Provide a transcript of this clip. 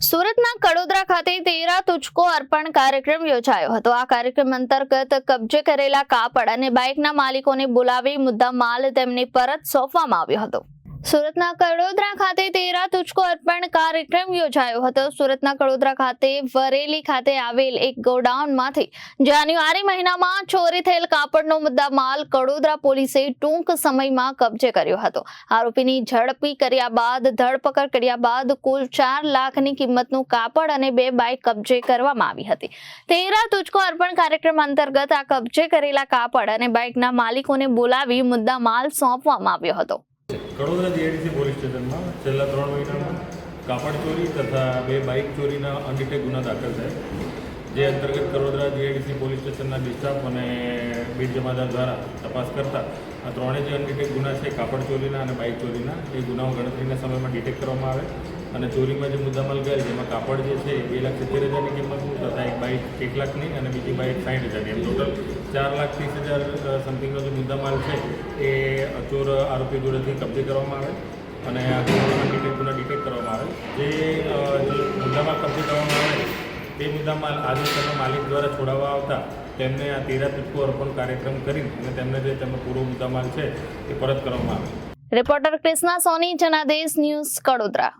સુરતના કડોદરા ખાતે તેરા તુચકો અર્પણ કાર્યક્રમ યોજાયો હતો. આ કાર્યક્રમ અંતર્ગત કબજે કરેલા કાપડ અને બાઇકના માલિકોને બોલાવી મુદ્દા માલ તેમને પરત સોંપવામાં આવ્યો હતો. સુરતના કડોદરા ખાતે તેરા તુચકો અર્પણ કાર્યક્રમ યોજાયો હતો. સુરતના કડોદરા ખાતે વરેલી ખાતે આવેલ એક ગોડાઉનમાંથી જાન્યુઆરી મહિનામાં ચોરી થયેલ કાપડનો મુદ્દા માલ કડોદરા પોલીસે ટૂંક સમયમાં કબજે કર્યો હતો. આરોપીની ઝડપી કર્યા બાદ, ધરપકડ કર્યા બાદ કુલ ચાર લાખની કિંમતનું કાપડ અને બે બાઇક કબજે કરવામાં આવી હતી. તેરા તુચકો અર્પણ કાર્યક્રમ અંતર્ગત આ કબજે કરેલા કાપડ અને બાઇકના માલિકોને બોલાવી મુદ્દા માલ સોંપવામાં આવ્યો હતો. કડોદરા જીઆઈડીસી પોલીસ સ્ટેશનમાં છેલ્લા ત્રણ મહિનામાં કાપડ ચોરી તથા બે બાઇક ચોરીના અનડિટેક ગુના દાખલ થયા. જે અંતર્ગત કડોદરા જીઆઈડીસી પોલીસ સ્ટેશનના ડિસ્ટાફ અને બીટ જમાદાર દ્વારા તપાસ કરતા આ ત્રણેય જે અનડિટેક ગુના છે, કાપડ ચોરીના અને બાઇક ચોરીના, એ ગુનાઓ ગણતરીના સમયમાં ડિટેક્ટ કરવામાં આવે. અને ચોરીમાં જે મુદ્દામાલ ગયેલ જેમાં કાપડ જે છે, બે લાખ સિત્તેર હજારની કિંમતનું તથા એક બાઇક એક લાખની અને બીજી બાઇક સાઠ હજારની. એમ ટોટલ ચાર લાખ ત્રીસ હજાર સમથિંગનો જે મુદ્દામાલ છે, એ ચોર આરોપી જોડેથી કબજે કરવામાં આવે અને આ ગુના ડિટેક્ટ કરવામાં આવે. જે મુદ્દામાલ કબજે કરવામાં આવે, તે મુદ્દામાલ આદેશના માલિક દ્વારા છોડાવવા આવતા તેમને આ તેરા તુટકો અર્પણ કાર્યક્રમ કરી અને તેમને જે તેમનો પૂરો મુદ્દામાલ છે, એ પરત કરવામાં આવે. Reporter Krishna Soni, Janadesh news Kadodara.